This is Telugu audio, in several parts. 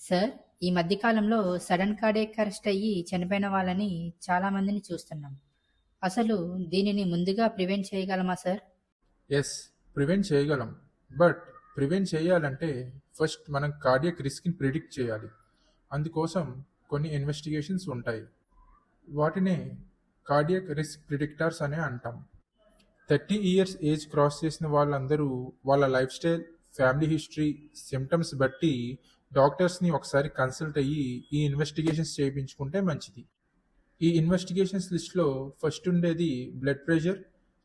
సార్ ఈ మధ్యకాలంలో సడన్ కార్డియక్ అరెస్ట్ అయ్యి చనిపోయిన వాళ్ళని చాలా మందిని చూస్తున్నాం. అసలు దీనిని ముందుగా ప్రివెంట్ చేయగలమా సార్? ఎస్ ప్రివెంట్ చేయగలం. బట్ ప్రివెంట్ చేయాలంటే ఫస్ట్ మనం కార్డియక్ రిస్క్ని ప్రిడిక్ట్ చేయాలి. అందుకోసం కొన్ని ఇన్వెస్టిగేషన్స్ ఉంటాయి. వాటినే కార్డియక్ రిస్క్ ప్రిడిక్టర్స్ అనే అంటాం. థర్టీ ఇయర్స్ ఏజ్ క్రాస్ చేసిన వాళ్ళందరూ వాళ్ళ life style family history symptoms బట్టి డాక్టర్స్ని ఒకసారి కన్సల్ట్ అయ్యి ఈ ఇన్వెస్టిగేషన్స్ చేయించుకుంటే మంచిది. ఈ ఇన్వెస్టిగేషన్స్ లిస్ట్లో ఫస్ట్ ఉండేది blood pressure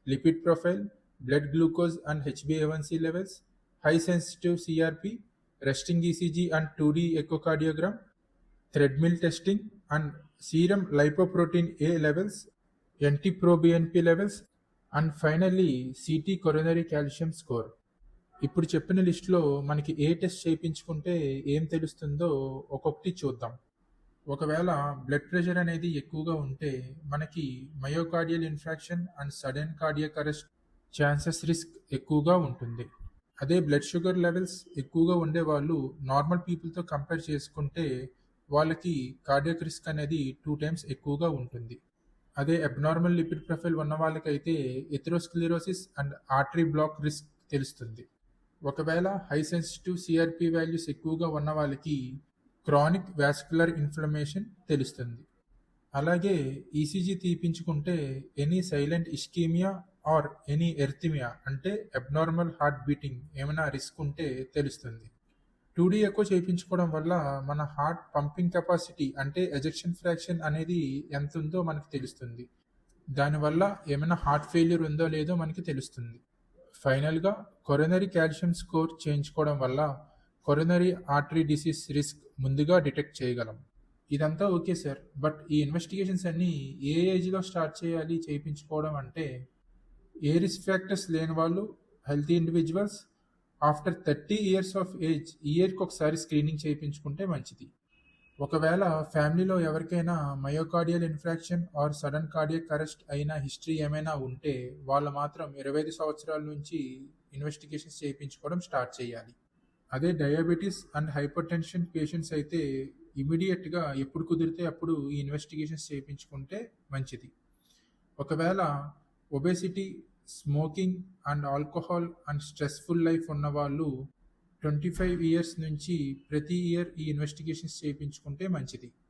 lipid profile blood glucose and హెచ్బిఏవన్సీ levels high sensitive CRP resting ECG and two D echocardiogram treadmill testing and serum lipoprotein A levels NT proBNP levels and finally CT coronary calcium score. ఇప్పుడు చెప్పిన లిస్టులో మనకి ఏ టెస్ట్ చేయించుకుంటే ఏం తెలుస్తుందో ఒక్కొక్కటి చూద్దాం. ఒకవేళ బ్లడ్ ప్రెషర్ అనేది ఎక్కువగా ఉంటే మనకి myocardial infarction and sudden cardiac arrest chances risk ఎక్కువగా ఉంటుంది. అదే బ్లడ్ షుగర్ లెవెల్స్ ఎక్కువగా ఉండే వాళ్ళు నార్మల్ పీపుల్తో కంపేర్ చేసుకుంటే వాళ్ళకి కార్డియక్ రిస్క్ అనేది టూ టైమ్స్ ఎక్కువగా ఉంటుంది. అదే అబ్నార్మల్ లిపిడ్ ప్రొఫైల్ ఉన్న వాళ్ళకైతే atherosclerosis and artery block risk తెలుస్తుంది. ఒకవేళ హై సెన్సిటివ్ సిఆర్పి వాల్యూస్ ఎక్కువగా ఉన్న వాళ్ళకి క్రానిక్ వాస్కులర్ ఇన్ఫ్లమేషన్ తెలుస్తుంది. అలాగే ECG తీపించుకుంటే any silent ischemia or any arrhythmia అంటే అబ్నార్మల్ హార్ట్ బీటింగ్ ఏమైనా రిస్క్ ఉంటే తెలుస్తుంది. టూ డీ ఎక్కువ చేయించుకోవడం వల్ల మన హార్ట్ పంపింగ్ కెపాసిటీ అంటే ఎజెక్షన్ ఫ్రాక్షన్ అనేది ఎంత ఉందో మనకు తెలుస్తుంది. దానివల్ల ఏమైనా హార్ట్ ఫెయిల్యూర్ ఉందో లేదో మనకి తెలుస్తుంది. ఫైనల్గా కొరనరీ కాల్షియం స్కోర్ చేయించుకోవడం వల్ల కొరనరీ ఆర్టరీ డిసీజ్ రిస్క్ ముందుగా డిటెక్ట్ చేయగలం. ఇదంతా ఓకే సార్ బట్ ఈ ఇన్వెస్టిగేషన్స్ అన్నీ ఏ ఏజ్లో స్టార్ట్ చేయాలి చేయించుకోవడం అంటే ఏ రిస్క్ ఫ్యాక్టర్స్ లేని వాళ్ళు healthy individuals after thirty years of age ఇయర్కి ఒకసారి స్క్రీనింగ్ చేయించుకుంటే మంచిది. ఒకవేళ ఫ్యామిలీలో ఎవరికైనా myocardial infarction or sudden cardiac arrest అయిన హిస్టరీ ఏమైనా ఉంటే వాళ్ళు మాత్రం ఇరవై ఐదు సంవత్సరాల నుంచి ఇన్వెస్టిగేషన్స్ చేయించుకోవడం స్టార్ట్ చేయాలి. అదే diabetes and hypertension patients అయితే ఇమీడియట్గా ఎప్పుడు కుదిరితే అప్పుడు ఈ ఇన్వెస్టిగేషన్స్ చేయించుకుంటే మంచిది. ఒకవేళ obesity smoking and alcohol and stressful life ఉన్న వాళ్ళు ట్వంటీ ఫైవ్ ఇయర్స్ నుంచి ప్రతి ఇయర్ ఈ ఇన్వెస్టిగేషన్స్ చేయించుకుంటే మంచిది.